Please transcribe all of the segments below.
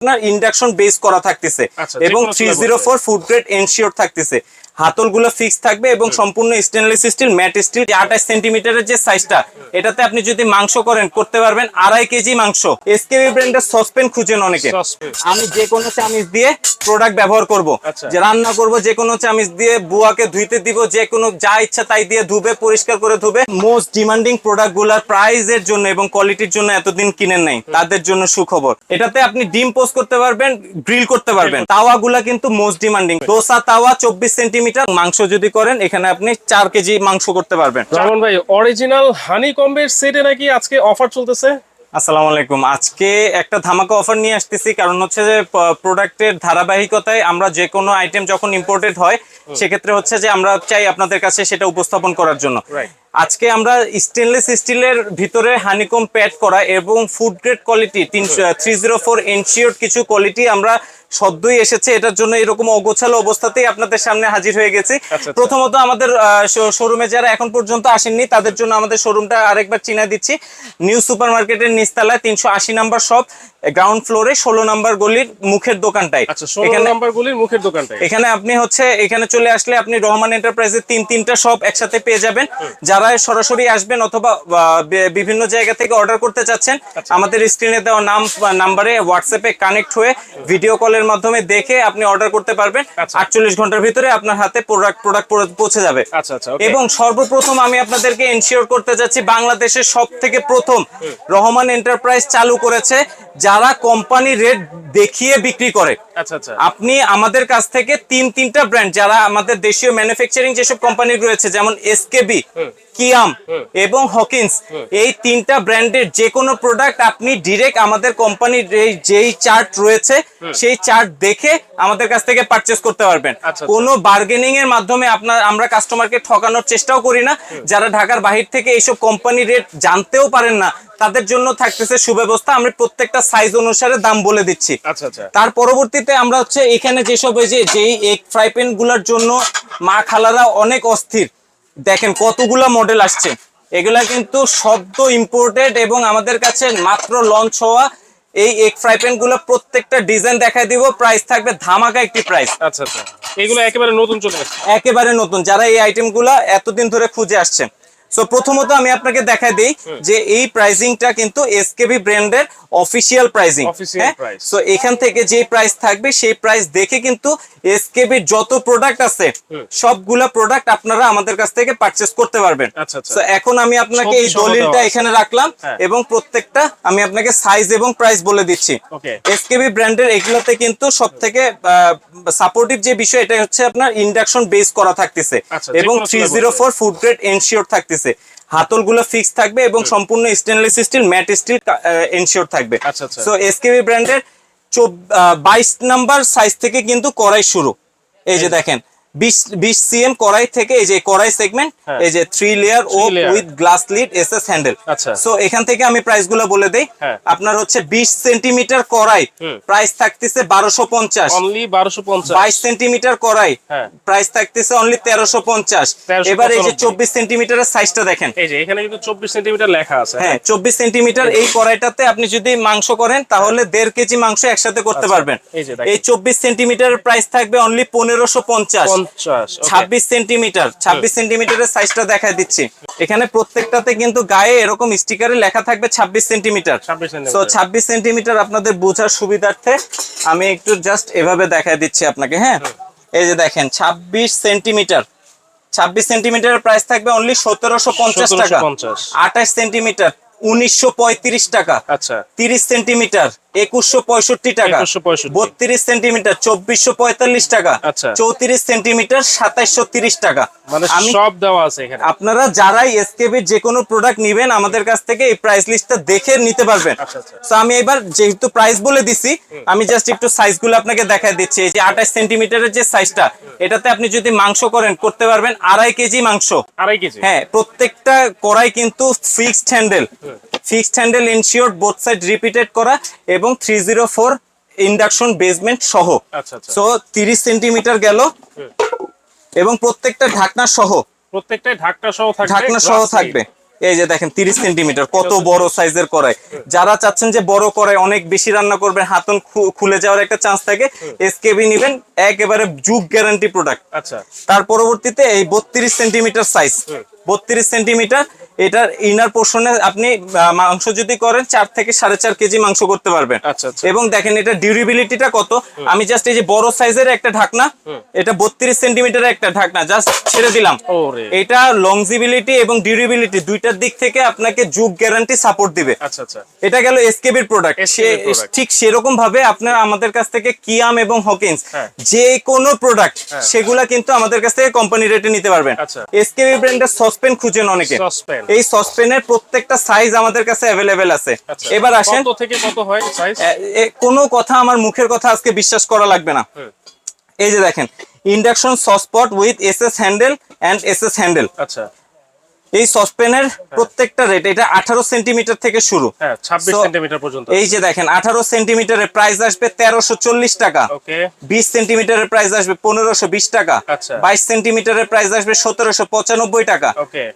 আপনার induction base করা থাকতেছে আচ্ছা, এবং three zero four food grade ensure থাকতেছে। হাতলগুলো ফিক্স থাকবে এবং সম্পূর্ণ স্টেনলেস স্টিল ম্যাট স্টিল আঠাশ সেন্টিমিটারের যে সাইজটা এটাতে আপনি যদি মাংস করেন করতে পারবেন আড়াই কেজি মাংস। এসকেবি ব্র্যান্ডের সসপেন খুঁজেন অনেকে। আমি যে কোনো চামিচ দিয়ে প্রোডাক্ট ব্যবহার করব। আচ্ছা। যে রান্না করব যে কোনো চামিচ দিয়ে বুয়াকে ধুইতে দিব যে কোনো যা ইচ্ছা তাই দিয়ে ধুবে পরিষ্কার করে ধুবে। মোস্ট ডিমান্ডিং প্রোডাক্টগুলার প্রাইজের জন্য এবং কোয়ালিটির জন্য এতদিন কিনেন নাই। তাদের জন্য সুখবর। এটাতে আপনি ডিম পোস্ট করতে পারবেন গ্রিল করতে পারবেন। তাওয়া তাওয়াগুলা কিন্তু মোস্ট ডিমান্ডিং দোসা তাওয়া চব্বিশ সেন্টিমিটার মাংস যদি করেন এখানে আপনি চার কেজি মাংস করতে পারবেন। রামন ভাই অরিজিনাল হানি কম্বের সেটে নাকি আজকে অফার চলতেছে? আসসালামু আলাইকুম। আজকে একটা ধামাকা অফার নিয়ে আসতেছি কারণ হচ্ছে যে প্রোডাক্টের ধারাবাহিকতায় আমরা যে কোনো আইটেম যখন ইম্পোর্টেড হয় সেক্ষেত্রে হচ্ছে যে আমরা চাই আপনাদের কাছে সেটা উপস্থাপন করার জন্য. আজকে আমরা স্টেনলেস স্টিলের ভিতরে হানিকম প্যাড করা এবং ফুড গ্রেড কোয়ালিটি তিনশো থ্রি জিরো ফোর এনশিওর কিছু কোয়ালিটি আমরা সদ্যই এসেছে। এটার জন্য এরকম অগোছালো অবস্থাতেই আপনাদের সামনে হাজির হয়ে গেছি। আচ্ছা। প্রথমত আমাদের শোরুমে যারা এখন পর্যন্ত আসেননি তাদের জন্য আমাদের শোরুমটা আরেকবার চিনা দিচ্ছি। নিউ সুপার মার্কেটের নিচতলায় তিনশো আশি নাম্বার শপ গ্রাউন্ড ফ্লোরে ষোলো নাম্বার গলির মুখের দোকানটাই। আচ্ছা এখানে নাম্বার গুলির মুখের দোকানটাই। এখানে আপনি হচ্ছে এখানে চলে আসলে আপনি রহমান এন্টারপ্রাইজের তিন তিনটা শপ একসাথে পেয়ে যাবেন। যারা সরাসরি আসবেন অথবা বিভিন্ন জায়গা থেকে অর্ডার করতে চাচ্ছেন আমাদের স্ক্রিনে দেওয়া নাম নাম্বারে হোয়াটসঅ্যাপে কানেক্ট হয়ে ভিডিও কলের মাধ্যমে দেখে আপনি অর্ডার করতে পারবেন। আচ্ছা। আটচল্লিশ ঘণ্টার ভিতরে আপনার হাতে প্রোডাক্ট প্রোডাক্ট পৌঁছে যাবে। আচ্ছা আচ্ছা এবং সর্বপ্রথম আমি আপনাদেরকে এনশিওর করতে চাচ্ছি বাংলাদেশের সব থেকে প্রথম রহমান এন্টারপ্রাইজ চালু করেছে যারা কোম্পানি রেট দেখিয়ে বিক্রি করে। আচ্ছা আচ্ছা। আপনি আমাদের কাছ থেকে তিন তিনটা ব্র্যান্ড যারা আমাদের দেশীয় ম্যানুফ্যাকচারিং যেসব কোম্পানি রয়েছে যেমন এসকেবি কিয়াম এবং হকিন্স এই তিনটা ব্র্যান্ডের যে কোনো প্রোডাক্ট আপনি ডিরেক্ট আমাদের কোম্পানির এই যেই চার্ট রয়েছে সেই চার্ট দেখে আমাদের কাছ থেকে পারচেস করতে পারবেন। আচ্ছা। কোনো বার্গেনিং এর মাধ্যমে আপনার আমরা কাস্টমারকে ঠকানোর চেষ্টাও করি না। যারা ঢাকার বাহির থেকে এইসব কোম্পানি রেট জানতেও পারেন না তাদের জন্য থাকতেছে সুব্যবস্থা। আমরা প্রত্যেকটা সাইজ অনুসারে দাম বলে দিচ্ছি। আচ্ছা আচ্ছা। তার পরবর্তীতে আমরা হচ্ছে এখানে যেসব এই যে যেই এগ ফ্রাই প্যানগুলার জন্য মা খালারা অনেক অস্থির। দেখেন কতগুলা মডেল আসছে। এগুলা কিন্তু শব্দ ইম্পোর্টেড এবং আমাদের কাছে মাত্র লঞ্চ হওয়া এই এগ ফ্রাই প্যানগুলো প্রত্যেকটা ডিজাইন দেখাই দিব। প্রাইস থাকবে ধামাকা একটি প্রাইস আচ্ছা আচ্ছা। এগুলো একেবারে নতুন চলে আসছে। একেবারে নতুন। যারা এই আইটেমগুলা এতদিন ধরে খুঁজে আসছে সো প্রথমত আমি আপনাকে দেখাই দিই যে এই প্রাইসিংটা কিন্তু এসকেবি ব্র্যান্ডের অফিসিয়াল প্রাইসিং সো এখান থেকে যে প্রাইস থাকবে সেই প্রাইস দেখে কিন্তু এসকেবি যত প্রোডাক্ট আছে সবগুলা প্রোডাক্ট আপনারা আমাদের কাছ থেকে পারচেস করতে পারবেন। আচ্ছা, আচ্ছা। সো এখন আমি আপনাকে এই দলিলটা এখানে রাখলাম হ্যাঁ। এবং প্রত্যেকটা আমি আপনাকে সাইজ এবং প্রাইস বলে দিচ্ছি। ওকে এসকেবি ব্র্যান্ডের এগুলোতে কিন্তু সব থেকে সাপোর্টিভ যে বিষয় এটা হচ্ছে আপনার ইন্ডাকশন বেস করা থাকতেছে আচ্ছা, এবং three zero four food grade ensure থাকতেছে। হাতলগুলো ফিক্স থাকবে এবং সম্পূর্ণ stainless steel matt steel ensure থাকবে। আচ্ছা, আচ্ছা। সো এসকেবি ব্র্যান্ডের বাইশ নাম্বার সাইজ থেকে কিন্তু করাই শুরু। এই যে দেখেন বিশ সিএম কড়াই থেকে এই যে কড়াই সেগমেন্ট হ্যাঁ। এই যে three layer O with glass lid S S handle. So এখান থেকে আমি প্রাইসগুলো বলে দেই। হ্যাঁ। আপনার হচ্ছে বিশ সেন্টিমিটার কড়াই প্রাইস থাকতেছে বারোশো পঞ্চাশ। অনলি বারোশো পঞ্চাশ। বাইশ সেন্টিমিটার কড়াই হ্যাঁ। প্রাইস থাকতেছে অনলি তেরোশো পঞ্চাশ। এবার এই যে চব্বিশ সেন্টিমিটারের সাইজটা দেখেন। এই যে এখানে কিন্তু চব্বিশ সেন্টিমিটার লেখা আছে। হ্যাঁ চব্বিশ সেন্টিমিটার এই কড়াইটাতে আপনি যদি মাংস করেন তাহলে দেড় কেজি মাংস একসাথে করতে আচ্ছা, পারবেন। এই যে এই চব্বিশ সেন্টিমিটার প্রাইস থাকবে অনলি পনেরোশো পঞ্চাশ। ছাব্বিশ সেন্টিমিটার ছাব্বিশ সেন্টিমিটারের সাইজটা দেখা দিচ্ছি। এখানে প্রত্যেকটাতে কিন্তু গায়ে এরকম স্টিকারে লেখা থাকবে ছাব্বিশ সেন্টিমিটার 26 ছাব্বিশ সেন্টিমিটার আপনাদের বোঝার সুবিধার্থে আমি একটু জাস্ট এভাবে দেখা দিচ্ছি আপনাকে হ্যাঁ? এই যে দেখেন ছাব্বিশ সেন্টিমিটার ছাব্বিশ সেন্টিমিটারের প্রাইস থাকবে অনলি সতেরোশো পঞ্চাশ টাকা। আঠাশ সেন্টিমিটার উনিশশো পঁয়ত্রিশ টাকা। আচ্ছা। তিরিশ সেন্টিমিটার একুশশো পঁয়ষট্টি টাকা। বত্রিশ সেন্টিমিটার চব্বিশশো পঁয়তাল্লিশ টাকা। আচ্ছা। চৌত্রিশ সেন্টিমিটার সাতাইশশো তিরিশ টাকা। মানে সব দেওয়া আছে এখানে। আপনারা যারাই এসকেবির যে কোনো প্রোডাক্ট নিবেন আমাদের কাছ থেকে এই প্রাইস লিস্টটা দেখে নিতে পারবেন। আচ্ছা, আচ্ছা। তো আমি এবার যেহেতু প্রাইস বলে দিছি আমি জাস্ট একটু সাইজগুলো আপনাকে দেখাই দিচ্ছি। এই যে আঠাশ সেন্টিমিটারের যে সাইজটা এটাতে আপনি যদি মাংস করেন করতে পারবেন আড়াই কেজি মাংস। আড়াই কেজি? হ্যাঁ প্রত্যেকটা কড়াই কিন্তু fixed handle fixed handle ensure both side repeated করা এবং three zero four induction basement সহ। আচ্ছা আচ্ছা। সো তিরিশ সেন্টিমিটার গেল। এবং প্রত্যেকটা ঢাকনা সহ। প্রত্যেকটাই ঢাকনা সহ ঢাকনা সহ থাকবে। এই যে দেখেন তিরিশ সেন্টিমিটার কত বড় সাইজের কড়াই। যারা চাচ্ছেন যে বড় কড়াই অনেক বেশি রান্না করবেন হাতন খুলে যাওয়ার একটা চান্স থাকে এসকেবি নিবেন একেবারে যুগ গ্যারান্টি প্রোডাক্ট আচ্ছা। তার পরবর্তীতে এই বত্রিশ সেন্টিমিটার সাইজ বত্রিশ সেন্টিমিটার এটার ইনার পোর্শনে আপনি মাংস যদি করেন চার থেকে সাড়ে চার কেজি মাংস করতে পারবেন। আচ্ছা, আচ্ছা। এবং দেখেন এটা ডিউরেবিলিটিটা কত? আমি জাস্ট এই যে বড় সাইজের একটা ঢাকনা এটা বত্রিশ সেন্টিমিটারের একটা ঢাকনা জাস্ট ছেড়ে দিলাম। এটা লংজিবিলিটি এবং ডিউরেবিলিটি দুইটার দিক থেকে আপনাকে যুগ গ্যারান্টি সাপোর্ট দিবে। আচ্ছা এটা গেল এসকেবির প্রোডাক্ট ঠিক সেরকম ভাবে আপনার আমাদের কাছ থেকে কিয়াম এবং হকিন্স হ্যাঁ। যে কোনো প্রোডাক্ট সেগুলা কিন্তু আমাদের কাছ থেকে কোম্পানি রেটে নিতে পারবেন। এসকেবি ব্র্যান্ডের সসপেন খুঁজেন অনেকে। এই সসপেনের প্রত্যেকটা সাইজ আমাদের কাছে অ্যাভেলেবেল আছে। আচ্ছা এবার আসেন। থেকে কত হয় সাইজ কোনো কথা আমার মুখের কথা আজকে বিশ্বাস করা লাগবে না। এই যে দেখেন induction saucepot with S S handle and S handle আচ্ছা। এই সসপেনের প্রত্যেকটা রেট এটা আঠারো সেন্টিমিটার থেকে শুরু। হ্যাঁ ছাব্বিশ সেন্টিমিটার পর্যন্ত। এই যে দেখেন আঠারো সেন্টিমিটারের প্রাইস আসবে তেরোশো চল্লিশ টাকা। বিশ সেন্টিমিটারের প্রাইস আসবে পনেরোশো বিশ টাকা। আচ্ছা। বাইশ সেন্টিমিটারের প্রাইস আসবে সতেরোশো পঁচানব্বই টাকা।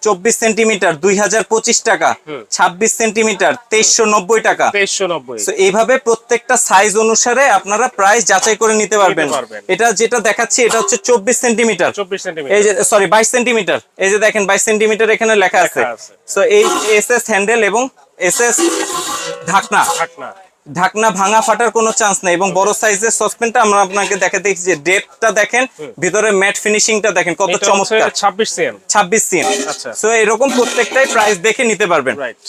চব্বিশ সেন্টিমিটার দুই হাজার পঁচিশ টাকা। ছাব্বিশ সেন্টিমিটার তেইশশো নব্বই টাকা। তেইশশো নব্বই। এইভাবে প্রত্যেকটা সাইজ অনুসারে আপনারা প্রাইস যাচাই করে নিতে পারবেন। পারবেন। এটা যেটা দেখাচ্ছি এটা হচ্ছে চব্বিশ সেন্টিমিটার। চব্বিশ সেন্টিমিটার। এই যে সরি বাইশ সেন্টিমিটার। এই যে দেখেন বাইশ সেন্টিমিটার এখানে আছে। লেখা আছে। সো এই এস এস হ্যান্ডেল এবং এস এস ঢাকনা। ঢাকনা। ঢাকনা ভাঙা ফাটার কোনো চান্স নেই এবং বড় সাইজের সসপেনটা আমরা আপনাকে দেখে দেখছি যে ডেপটা দেখেন ভিতরে ম্যাট ফিনিশিংটা দেখেন কত চমৎকার। ছাব্বিশ সিএম ছাব্বিশ সিএম আচ্ছা। সো এরকম প্রত্যেকটাই প্রাইস দেখে নিতে পারবেন। রাইট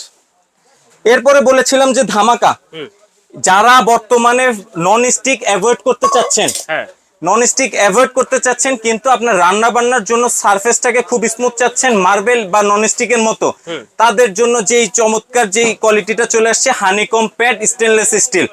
এরপরে বলেছিলাম যে ধামাকা। যারা বর্তমানে নন স্টিক অ্যাভয়েড করতে চাচ্ছেন হ্যাঁ। নন স্টিক অ্যাভয়েড করতে চাচ্ছেন কিন্তু আপনার রান্না বান্নার জন্য সারফেসটাকে খুব স্মুথ চাচ্ছেন মার্বেল বা নন স্টিকের মতো তাদের জন্য যেই চমৎকার যেই কোয়ালিটিটা চলে আসছে হানিকম প্যাড স্টেনলেস স্টিল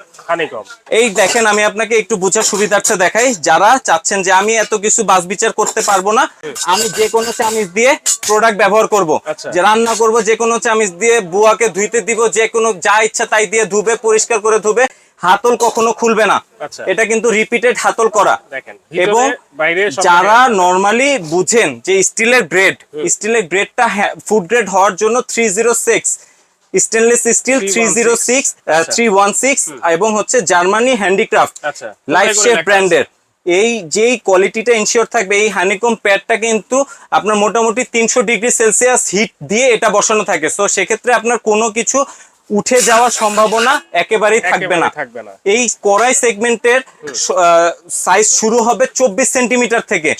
এই দেখেন আমি আপনাকে একটু বোঝার সুবিধার্থে দেখাই। যারা চাচ্ছেন যে আমি এত কিছু বাস বিচার করতে পারব না আমি যে কোনো চামিচ দিয়ে প্রোডাক্ট ব্যবহার করব। আচ্ছা। যে রান্না করব যে কোনো চামিচ দিয়ে বুয়াকে ধুইতে দিব যে কোনো যা ইচ্ছা তাই দিয়ে ধুবে পরিষ্কার করে ধুবে। হাতল কখনো খুলবে না। আচ্ছা। এটা কিন্তু রিপিটেড হাতল করা। এবং যারা নর্মালি বুঝেন যে স্টিলের গ্রেড স্টিলের গ্রেডটা ফুড গ্রেড হওয়ার জন্য three zero six stainless steel three zero six three one six এবং হচ্ছে জার্মানি হ্যান্ডিক্রাফট। লাইফ শেপ ব্র্যান্ডের এই যেই কোয়ালিটিটা ইনশিওর থাকবে এই হানিকম প্যাডটা কিন্তু আপনার মোটামুটি তিনশো ডিগ্রি সেলসিয়াস হিট দিয়ে এটা বসানো থাকে। সো সেক্ষেত্রে আপনার কোনো কিছু উঠে যাওয়ার সম্ভাবনা একেবারেই থাকবে না। এই কড়াই সেগমেন্টের সাইজ শুরু হবে চব্বিশ সেন্টিমিটার থেকে।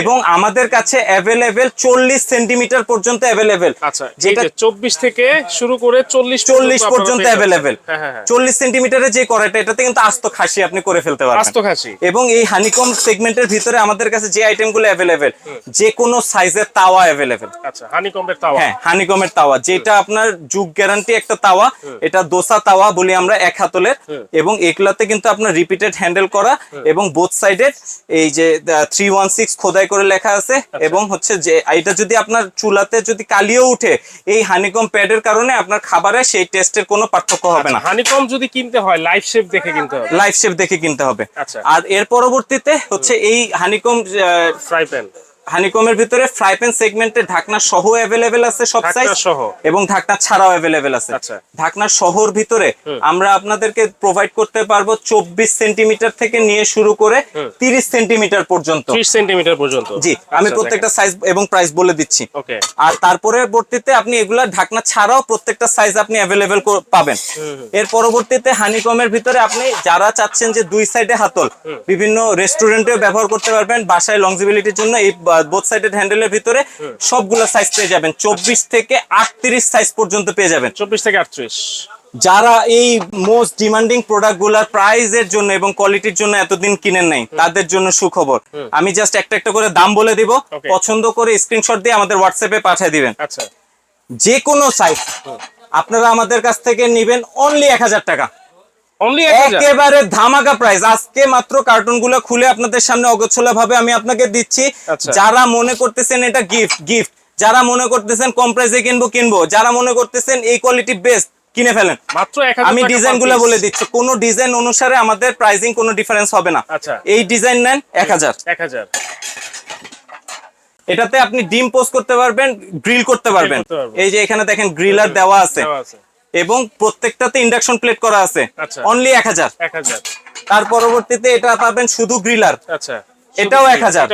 এবং আমাদের কাছে অ্যাভেলেবেল চল্লিশ সেন্টিমিটার পর্যন্ত অ্যাভেলেবেল আচ্ছা যেটা চব্বিশ থেকে শুরু করে চল্লিশ চল্লিশ পর্যন্ত অ্যাভেলেবেল হ্যাঁ হ্যাঁ চল্লিশ সেন্টিমিটারের যে কড়াইটা এটাতে কিন্তু আস্ত খাসি আপনি করে ফেলতে পারেন আস্ত খাসি। এবং এই হানিকম সেগমেন্টের ভিতরে আমাদের কাছে যে আইটেমগুলো অ্যাভেলেবেল যে কোনো সাইজের তাওয়া অ্যাভেলেবেল আচ্ছা হানিকম্বের তাওয়া। হ্যাঁ হানিকমের তাওয়া যেটা আপনার যুগ গ্যারান্টি একটা তাওয়া এটা দোসা তাওয়া বলি আমরা এক হাতলের এবং এগুলাতে কিন্তু আপনার রিপিটেড হ্যান্ডেল করা এবং বোথ সাইডের এই যে থ্রি ওয়ান সিক্স খোদাই করে লেখা আছে এবং হচ্ছে যে এটা যদি আপনার চুলাতে যদি কালিও উঠে এই হানিকম প্যাডের কারণে আপনার খাবারে সেই টেস্টের কোনো পার্থক্য হবে না। হানিকম যদি কিনতে হয় লাইফ শেপ দেখে কিনতে হবে। লাইফ শেপ দেখে কিনতে হবে। আচ্ছা। আর এর পরবর্তীতে হচ্ছে এই হানিকম ফ্রাই প্যান হানিকমের ভিতরে ফ্রাই প্যান সেগমেন্টের ঢাকনা সহ অ্যাভেলেবেল আছে সব সাইজ সহ। এবং ঢাকনা ছাড়াও অ্যাভেলেবেল আছে। আচ্ছা। ঢাকনা শহর ভিতরে আমরা আপনাদেরকে প্রোভাইড করতে পারব চব্বিশ সেন্টিমিটার থেকে নিয়ে শুরু করে তিরিশ সেন্টিমিটার পর্যন্ত। সেন্টিমিটার পর্যন্ত। জি আমি প্রত্যেকটা সাইজ এবং প্রাইস বলে দিচ্ছি। ওকে। আর তারপরে পরবর্তীতে আপনি এগুলা ঢাকনা ছাড়াও প্রত্যেকটা সাইজ আপনি অ্যাভেলেবেল পাবেন। এর পরবর্তীতে হানিকমের ভিতরে আপনি যারা চাচ্ছেন যে দুই সাইডে হাতল বিভিন্ন রেস্টুরেন্টে ব্যবহার করতে পারবেন বাসায় লংজিবিলিটির জন্য এই বোথ সাইডেড হ্যান্ডেলের ভিতরে সবগুলো সাইজ পেয়ে যাবেন। চব্বিশ থেকে আটত্রিশ সাইজ পর্যন্ত পেয়ে যাবেন। চব্বিশ থেকে আটত্রিশ। যারা এই মোস্ট ডিমান্ডিং প্রোডাক্টগুলার প্রাইজের জন্য এবং কোয়ালিটির জন্য এতদিন কিনেন নাই তাদের জন্য সুখবর। আমি জাস্ট একটা একটা করে দাম বলে দিব। পছন্দ করে স্ক্রিনশট দিয়ে আমাদের হোয়াটসঅ্যাপে পাঠিয়ে দিবেন। আচ্ছা। যে কোনো সাইজ আপনারা আমাদের কাছ থেকে নিবেন অনলি এক হাজার টাকা। একেবারে ধামাকা প্রাইস আজকে মাত্র কার্টুনগুলো খুলে আপনাদের সামনে অগোছলা ভাবে আমি আপনাকে দিচ্ছি। আচ্ছা। যারা মনে করতেছেন এটা গিফট গিফট যারা মনে করতেছেন কম প্রাইসে কিনবো কিনবো। যারা মনে করতেছেন এই কোয়ালিটি বেস্ট কিনে ফেলেন। মাত্র আমি ডিজাইনগুলো বলে দিচ্ছি। কোনো ডিজাইন অনুসারে আমাদের প্রাইসিং কোনো ডিফারেন্স হবে না। আচ্ছা। এই ডিজাইন নেন এক হাজার। এক হাজার। এটাতে আপনি ডিম পোস্ট করতে পারবেন গ্রিল করতে পারবেন। এই যে এখানে দেখেন গ্রিলার দেওয়া আছে। এবং প্রত্যেকটাতে ইন্ডাকশন প্লেট করা আছে। আচ্ছা। অনলি এক হাজার। তার পরবর্তীতে এটা পাবেন শুধু গ্রিলার আচ্ছা। এটাও এক হাজার।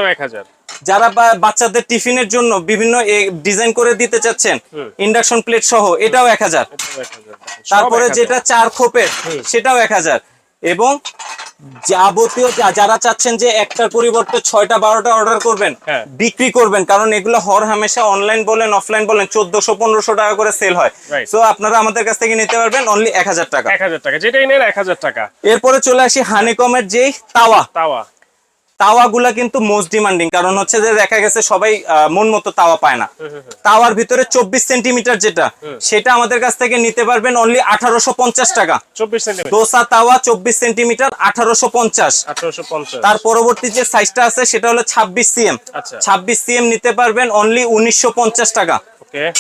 যারা বাচ্চাদের টিফিনের জন্য বিভিন্ন ডিজাইন করে দিতে চাচ্ছেন ইন্ডাকশন প্লেট সহ এটাও এক হাজার। তারপরে যেটা চার খোপের সেটাও এক হাজার। এবং যাবতীয় যারা চাচ্ছেন যে একটার পরিবর্তে ছয়টা বারোটা অর্ডার করবেন হ্যাঁ। বিক্রি করবেন কারণ এগুলো হর হামেশা অনলাইন বলেন অফলাইন বলেন চোদ্দশো পনেরোশো টাকা করে সেল হয়। তো আপনারা আমাদের কাছ থেকে নিতে পারবেন অনলি এক হাজার টাকা। এক হাজার টাকা যেটাই নেন এক হাজার টাকা। এরপরে চলে আসি হানিকমের যে তাওয়া। তাওয়া। তাওয়াগুলা কিন্তু মোস্ট ডিমান্ডিং কারণ হচ্ছে যে দেখা গেছে সবাই মন মতো তাওয়া পায় না। তাওয়ার ভিতরে চব্বিশ সেন্টিমিটার যেটা সেটা আমাদের কাছ থেকে নিতে পারবেন অনলি আঠারোশো পঞ্চাশ টাকা। দোসা তাওয়া চব্বিশ সেন্টিমিটার আঠারোশো পঞ্চাশ। তার পরবর্তী যে সাইজটা আছে সেটা হলো ছাব্বিশ সিএম আচ্ছা। ছাব্বিশ সিএম নিতে পারবেন অনলি উনিশশো পঞ্চাশ টাকা।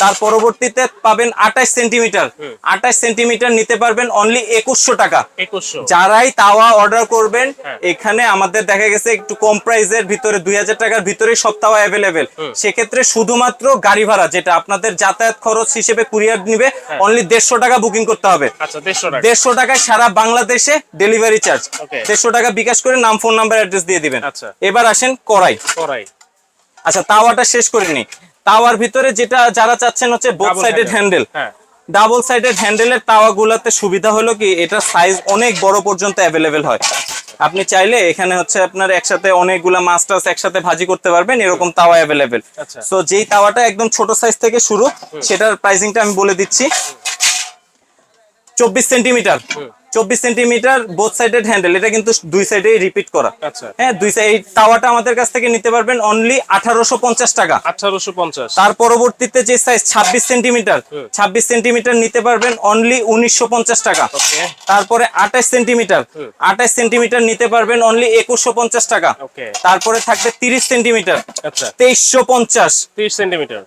তার পরবর্তীতে পাবেন আঠাশ সেন্টিমিটার। আঠাশ সেন্টিমিটার নিতে পারবেন অনলি একুশশো টাকা। একুশশো। যারাই তাওয়া অর্ডার করবেন হ্যাঁ। এখানে আমাদের দেখা গেছে একটু কম প্রাইসের ভিতরে দুই হাজার টাকার ভিতরে সব তাওয়া অ্যাভেলেবেল সেক্ষেত্রে শুধুমাত্র গাড়ি ভাড়া যেটা আপনাদের যাতায়াত খরচ হিসেবে কুরিয়ার নিবে অনলি দেড়শো টাকা বুকিং করতে হবে। আচ্ছা দেড়শো টাকায় সারা বাংলাদেশে ডেলিভারি চার্জ দেড়শো টাকা বিকাশ করে নাম ফোন নাম্বার অ্যাড্রেস দিয়ে দিবেন। আচ্ছা। এবার আসেন কড়াই করাই। আচ্ছা তাওয়াটা শেষ করে করিনি তাওয়ার ভিতরে যেটা যারা চাচ্ছেন হচ্ছে বোথ সাইডেড হ্যান্ডেল হ্যাঁ। ডাবল সাইডেড হ্যান্ডেলের তাওয়াগুলোতে সুবিধা হলো কি এটা সাইজ অনেক বড় পর্যন্ত অ্যাভেলেবেল হয়। আপনি চাইলে এখানে হচ্ছে আপনার একসাথে অনেকগুলা মাছ টাছ একসাথে ভাজি করতে পারবেন এরকম তাওয়া অ্যাভেলেবেল আচ্ছা। সো যেই তাওয়াটা একদম ছোট সাইজ থেকে শুরু সেটার প্রাইসিংটা আমি বলে দিচ্ছি। চব্বিশ সেন্টিমিটার চব্বিশ সেন্টিমিটার বোথ সাইডেড হ্যান্ডেল এটা কিন্তু দুই সাইডে রিপিট করা। আচ্ছা। হ্যাঁ দুই সাইড তাওয়াটা আমাদের কাছ থেকে নিতে পারবেন অনলি আঠারোশো পঞ্চাশ টাকা। আঠারোশো পঞ্চাশ। তার পরবর্তীতে যে সাইজ ছাব্বিশ সেন্টিমিটার ছাব্বিশ সেন্টিমিটার নিতে পারবেন অনলি উনিশশো পঞ্চাশ টাকা। তারপরে আঠাশ সেন্টিমিটার আঠাশ সেন্টিমিটার নিতে পারবেন অনলি একুশশো পঞ্চাশ টাকা। তারপরে থাকবে তিরিশ সেন্টিমিটার আচ্ছা। তেইশশো পঞ্চাশ। তিরিশ সেন্টিমিটার।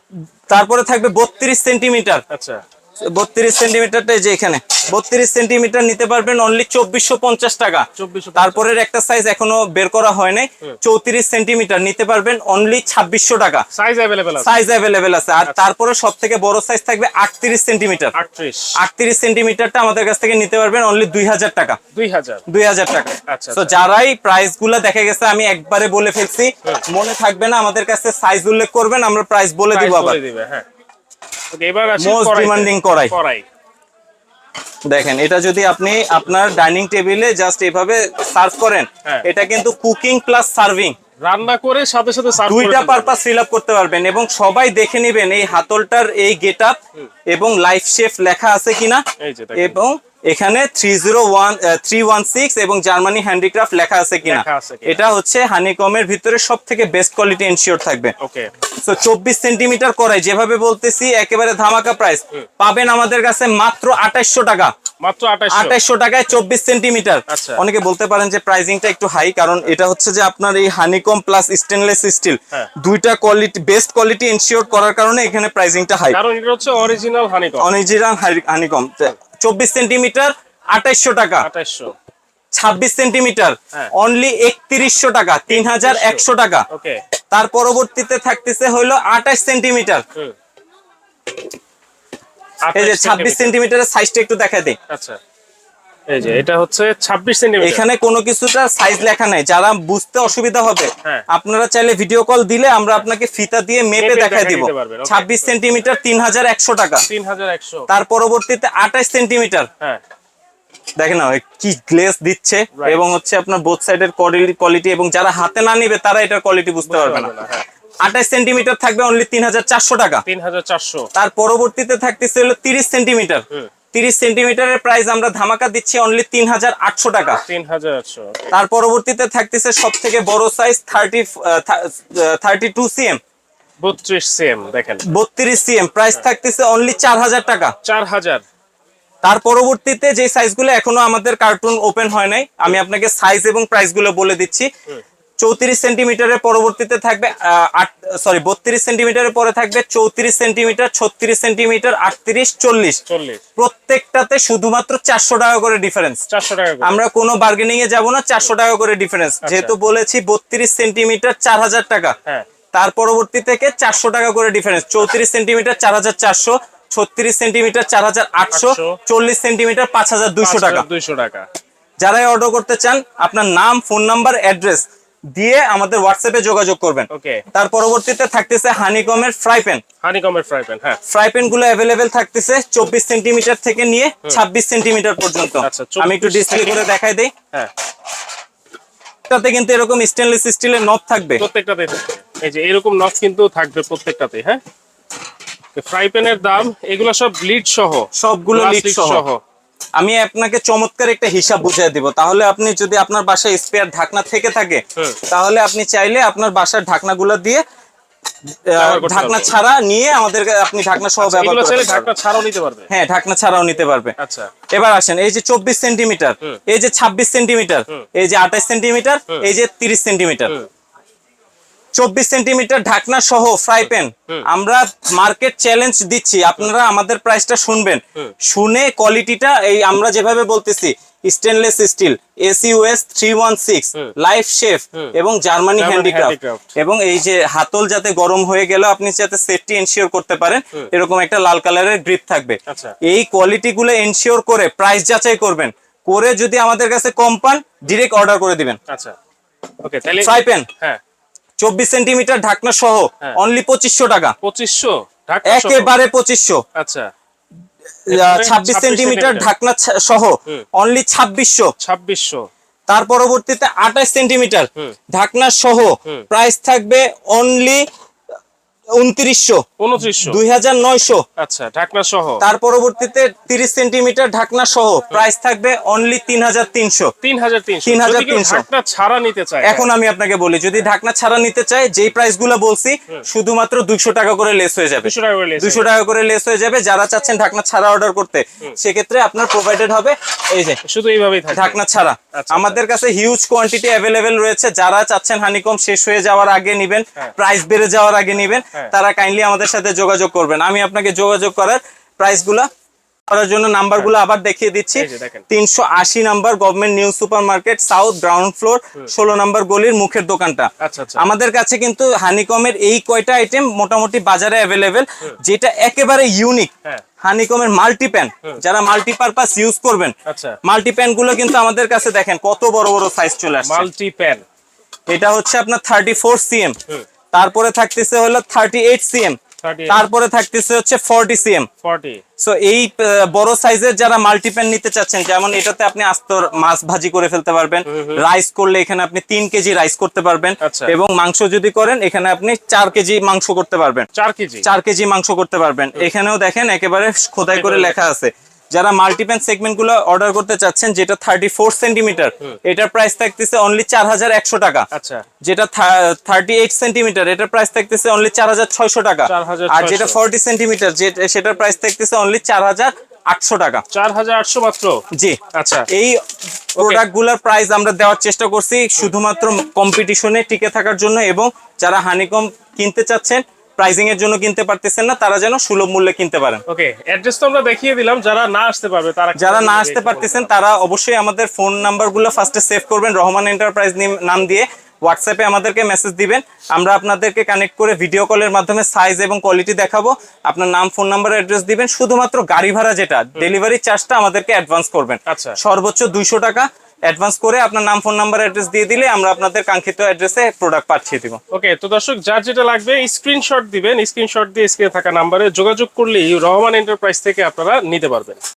তারপরে থাকবে বত্রিশ সেন্টিমিটার। আচ্ছা। বত্রিশ সেন্টিমিটারটা যে এখানে। বত্রিশ সেন্টিমিটার নিতে পারবেন অনলি চব্বিশশো পঞ্চাশ টাকা। তারপরের একটা সাইজ এখনও বের করা হয় নাই। চৌত্রিশ সেন্টিমিটার নিতে পারবেন অনলি ছাব্বিশশো টাকা। সাইজ অ্যাভেলেবেল আছে। সাইজ অ্যাভেলেবেল আছে। আর তারপরে সব থেকে বড় সাইজ থাকবে আটত্রিশ সেন্টিমিটার। আটত্রিশ। সেন্টিমিটারটা আমাদের কাছ থেকে নিতে পারবেন অনলি দুই হাজার টাকা। দুই হাজার। দুই হাজার টাকা। আচ্ছা, তো আচ্ছা। যারাই প্রাইসগুলা দেখা গেছে আমি একবারে বলে ফেলছি। মনে থাকবে না আমাদের কাছে সাইজ উল্লেখ করবেন আমরা প্রাইস বলে দিব আবার। হ্যাঁ। এবার দেখেন এটা যদি আপনি আপনার ডাইনিং টেবিলে জাস্ট এভাবে সার্ভ করেন হ্যাঁ। এটা কিন্তু কুকিং প্লাস সার্ভিং রান্না করে সাথে সাথে দুইটা পারপাস ফিল আপ করতে পারবেন এবং সবাই দেখে নেবেন এই হাতলটার এই গেট এবং লাইফ শেফ লেখা আছে কিনা। এবং এখানে three zero one three one six এবং জার্মানি হ্যান্ডিক্রাফট লেখা আছে কিনা। এটা হচ্ছে হানিকমের ভিতরে সব থেকে বেস্ট কোয়ালিটি এনশিওর থাকবে তো চব্বিশ সেন্টিমিটার করাই যেভাবে বলতেছি একেবারে ধামাকা প্রাইস পাবেন আমাদের কাছে মাত্র আঠাইশশো টাকা। মাত্র আঠাইশশো। টাকায় চব্বিশ সেন্টিমিটার আচ্ছা। অনেকে বলতে পারেন যে প্রাইসিংটা একটু হাই কারণ এটা হচ্ছে যে আপনার এই হানিকম প্লাস স্টেনলেস স্টিল। দুইটা কোয়ালিটি বেস্ট কোয়ালিটি এনশিওর করার কারণে এখানে প্রাইসিংটা হাই কারণ এটা হচ্ছে অরিজিনাল হানিকম চব্বিশ সেন্টিমিটার আঠাইশশো টাকা। ছাব্বিশ সেন্টিমিটার হ্যাঁ। অনলি একত্রিশশো টাকা তিন হাজার একশো টাকা। তার পরবর্তীতে থাকতেছে হইল আঠাশ সেন্টিমিটার। এই যে ছাব্বিশ সেন্টিমিটারের সাইজটা একটু দেখা দিই। আচ্ছা। এই যে এটা হচ্ছে এখানে কোনো কিছুটা সাইজ লেখা নাই। যারা বুঝতে অসুবিধা হবে হ্যাঁ। আপনারা চাইলে ভিডিও কল দিলে আমরা আপনাকে ফিতা দিয়ে মেপে দিব। টাকা। তার পরবর্তীতে হ্যাঁ। দেখেন না কি গ্লেস দিচ্ছে এবং হচ্ছে আপনার বোথ সাইডের কোয়ালিটি এবং যারা হাতে না নিবে তারা এটার কোয়ালিটি বুঝতে পারবে না। হ্যাঁ। আঠাশ সেন্টিমিটার থাকবে অনলি তিন হাজার চারশো টাকা। তিন হাজার চারশো। তার পরবর্তীতে থাকতেছে হলো তিরিশ সেন্টিমিটার। হুম। তিরিশ সেন্টিমিটারের প্রাইস আমরা ধামাকা দিচ্ছি অনলি তিন হাজার আটশো টাকা। তিন হাজার আটশো তার পরবর্তীতে থাকতেছে সব থেকে বড় size thirty thirty two CM বত্রিশ সেম দেখেন। বত্রিশ সিএম প্রাইস থাকতেছে অনলি চার হাজার টাকা। চার হাজার। তার পরবর্তীতে যে সাইজগুলো এখনও আমাদের কার্টুন ওপেন হয় নাই আমি আপনাকে সাইজ এবং প্রাইসগুলো বলে দিচ্ছি। চৌত্রিশ সেন্টিমিটারের পরবর্তীতে থাকবে সরি বত্রিশ সেন্টিমিটারের পরে থাকবে চৌত্রিশ সেন্টিমিটার ছত্রিশ সেন্টিমিটার আটত্রিশ চল্লিশ। প্রত্যেকটাতে শুধুমাত্র চারশো টাকা করে ডিফারেন্স চারশো টাকা আমরা কোনো বার্গেনিং এ যাব না চারশো টাকা করে ডিফারেন্স যেহেতু বলেছি বত্রিশ সেন্টিমিটার চার হাজার টাকা। হ্যাঁ। তার পরবর্তী থেকে চারশো টাকা করে ডিফারেন্স চৌত্রিশ সেন্টিমিটার চার হাজার চারশো। ছত্রিশ সেন্টিমিটার চার হাজার আটশো। চল্লিশ সেন্টিমিটার পাঁচ হাজার দুশো টাকা। দুইশো টাকা। যারাই অর্ডার করতে চান আপনার নাম ফোন নাম্বার অ্যাড্রেস দিয়ে আমাদের হোয়াটসঅ্যাপে যোগাযোগ করবেন। ওকে তার পরবর্তীতে থাকতেছে হানিকমের ফ্রাই প্যান হানি কমের ফ্রাই প্যান হ্যাঁ। ফ্রাই প্যানগুলো অ্যাভেলেবেল থাকতেছে চব্বিশ সেন্টিমিটার থেকে নিয়ে ছাব্বিশ সেন্টিমিটার পর্যন্ত। আচ্ছা, আমি একটু ডিসপ্লে করে দেখাই দিই। হ্যাঁ। এটাতে কিন্তু এরকম স্টেনলেস স্টিলের নব থাকবে। প্রত্যেকটাতে এই যে এরকম নখ কিন্তু থাকবে প্রত্যেকটাতে হ্যাঁ। ফ্রাই প্যানের দাম এগুলো সব লিড সহ। সবগুলো লিড সহ। আমি আপনাকে চমৎকার একটা হিসাব বুঝিয়ে দিব। তাহলে আপনি যদি আপনার বাসায় স্পেয়ার ঢাকনা থেকে থাকে তাহলে আপনি চাইলে আপনার বাসার ঢাকনাগুলো দিয়ে ঢাকনা ছাড়া নিয়ে আমাদের আপনি ঢাকনা সহ ব্যবহার করতে। ঢাকনা ছাড়াও নিতে পারবে? হ্যাঁ ঢাকনা ছাড়াও নিতে পারবে। আচ্ছা। এবার আসেন এই যে চব্বিশ সেন্টিমিটার এই যে ছাব্বিশ সেন্টিমিটার এই যে আঠাশ সেন্টিমিটার এই যে তিরিশ সেন্টিমিটার। হুম। চব্বিশ সেন্টিমিটার ঢাকনা সহ ফ্রাই প্যান আমরা মার্কেট চ্যালেঞ্জ দিচ্ছি। আপনারা আমাদের প্রাইসটা শুনবেন। শুনে কোয়ালিটিটা এই আমরা যেভাবে বলতেছি stainless steel SUS three one six life chef এবং জার্মানি হ্যান্ডিক্রাফট এবং এই যে হাতল যাতে গরম হয়ে গেল আপনি যাতে সেফটি এনশিওর করতে পারেন এরকম একটা লাল কালারের গ্রিপ থাকবে। আচ্ছা। এই কোয়ালিটি গুলো এনশিওর করে প্রাইস যাচাই করবেন। করে যদি আমাদের কাছে কম পান ডিরেক্ট অর্ডার করে দিবেন। আচ্ছা। ওকে তাহলে ফ্রাই প্যান হ্যাঁ। চব্বিশ সেন্টিমিটার ঢাকনা সহ হ্যাঁ। অনলি পঁচিশশো টাকা। পঁচিশশো? একেবারে পঁচিশশো। আচ্ছা। ছাব্বিশ সেন্টিমিটার। ঢাকনা সহ অনলি ছাব্বিশশো। ছাব্বিশশো। তার পরবর্তীতে আঠাশ সেন্টিমিটার। ঢাকনা সহ প্রাইস থাকবে অনলি উনত্রিশশো উনত্রিশশো। দুই হাজার নয়শো। আচ্ছা ঢাকনা সহ। তার পরবর্তীতে তিরিশ সেন্টিমিটার ঢাকনা সহ প্রাইস থাকবে অনলি তিন হাজার তিনশো। তিন হাজার তিনশো। 3300 ঢাকনা ছাড়া নিতে চায়। এখন আমি আপনাকে বলি যদি ঢাকনা ছাড়া নিতে চাই যেই প্রাইসগুলো বলছি শুধুমাত্র দুইশো টাকা করে লেস হয়ে যাবে। দুশো টাকা করে লেস হয়ে যাবে। যারা চাচ্ছেন ঢাকনা ছাড়া অর্ডার করতে সেক্ষেত্রে আপনার প্রোভাইডেড হবে এই যে শুধু এইভাবেই ঢাকনা ছাড়া। আচ্ছা। আমাদের কাছে হিউজ কোয়ান্টিটি অ্যাভেলেবেল রয়েছে যারা চাচ্ছেন হানিকম শেষ হয়ে যাওয়ার আগে নিবেন হ্যাঁ। প্রাইস বেড়ে যাওয়ার আগে নিবেন হ্যাঁ। তারা কাইন্ডলি আমাদের সাথে যোগাযোগ করবেন। আমি আপনাকে যোগাযোগ করার প্রাইস করার জন্য নাম্বারগুলো আবার দেখিয়ে দিচ্ছি। হ্যাঁ। তিনশো আশি number government new super market south ground floor ষোলো নাম্বার গলির মুখের দোকানটা। আচ্ছা আচ্ছা। আমাদের কাছে কিন্তু হানিকমের এই কয়টা আইটেম মোটামুটি বাজারে অ্যাভেলেবেল যেটা একেবারে ইউনিক হ্যাঁ। হানিকমের মাল্টিপ্যান যারা মাল্টিপারপাস ইউজ করবেন আচ্ছা। মাল্টিপ্যানগুলো কিন্তু আমাদের কাছে দেখেন কত বড় বড় সাইজ চলে আসছে। মাল্টি প্যান এটা হচ্ছে আপনার থার্টি ফোর সিএম। তারপরে থাকতেছে হলো থার্টি এইট সিএম 38 তারপরে থাকতেছে হচ্ছে ফর্টি সিএম সো এই বড় সাইজের যারা মাল্টিপ্যান নিতে চাচ্ছেন যেমন এটাতে আপনি আস্ত মাছ ভাজি করে ফেলতে পারবেন। রাইস করলে এখানে আপনি তিন কেজি রাইস করতে পারবেন। আচ্ছা। এবং মাংস যদি করেন এখানে আপনি চার কেজি মাংস করতে পারবেন। চার কেজি? চার কেজি মাংস করতে পারবেন। এখানেও দেখেন একেবারে খোদাই করে লেখা আছে। যারা মাল্টিপ্যান সেগমেন্টগুলো অর্ডার করতে চাচ্ছেন যেটা থার্টি ফোর সেন্টিমিটার এটার প্রাইস থাকতেছে অনলি চার হাজার একশো টাকা। আচ্ছা। যেটা থার্টি এইট সেন্টিমিটার এটার প্রাইস থাকতেছে অনলি চার হাজার ছয়শো টাকা। আর যেটা ফর্টি সেন্টিমিটার সেটার প্রাইস থাকতেছে অনলি চার হাজার আটশো টাকা। চার হাজার আটশো মাত্র? জি। আচ্ছা। এই প্রোডাক্টগুলার প্রাইস আমরা দেওয়ার চেষ্টা করছি শুধুমাত্র কম্পিটিশনে টিকে থাকার জন্য এবং যারা হানিকম কিনতে চাচ্ছেন প্রাইসিং এর জন্য কিনতে পারতেছেন না তারা যেন সুলভ মূল্যে কিনতে পারেন। ওকে অ্যাড্রেস তো আমরা দেখিয়ে দিলাম যারা না আসতে পারবে তারা যারা না আসতে পারতেছেন তারা অবশ্যই আমাদের ফোন নাম্বারগুলো ফার্স্টে সেভ করবেন রহমান এন্টারপ্রাইজ নাম দিয়ে হোয়াটসঅ্যাপে আমাদেরকে মেসেজ দিবেন। আমরা আপনাদেরকে কানেক্ট করে ভিডিও কলের মাধ্যমে সাইজ এবং কোয়ালিটি দেখাবো। আপনার নাম ফোন নাম্বার অ্যাড্রেস দিবেন। শুধুমাত্র গাড়ি ভাড়া যেটা ডেলিভারি চার্জটা আমাদেরকে অ্যাডভান্স করবেন। আচ্ছা। সর্বোচ্চ দুইশো টাকা অ্যাডভান্স করে আপনার নাম, ফোন নাম্বার, অ্যাড্রেস দিয়ে দিলে আমরা আপনাদের কাঙ্ক্ষিত অ্যাড্রেসে প্রোডাক্ট পাঠিয়ে দিব। ওকে তো দর্শক, যার যেটা লাগবে স্ক্রিনশট দিবেন। স্ক্রিনশট দিয়ে স্ক্রিনে থাকা নাম্বারে যোগাযোগ করলেই রহমান এন্টারপ্রাইজ থেকে আপনারা নিতে পারবেন।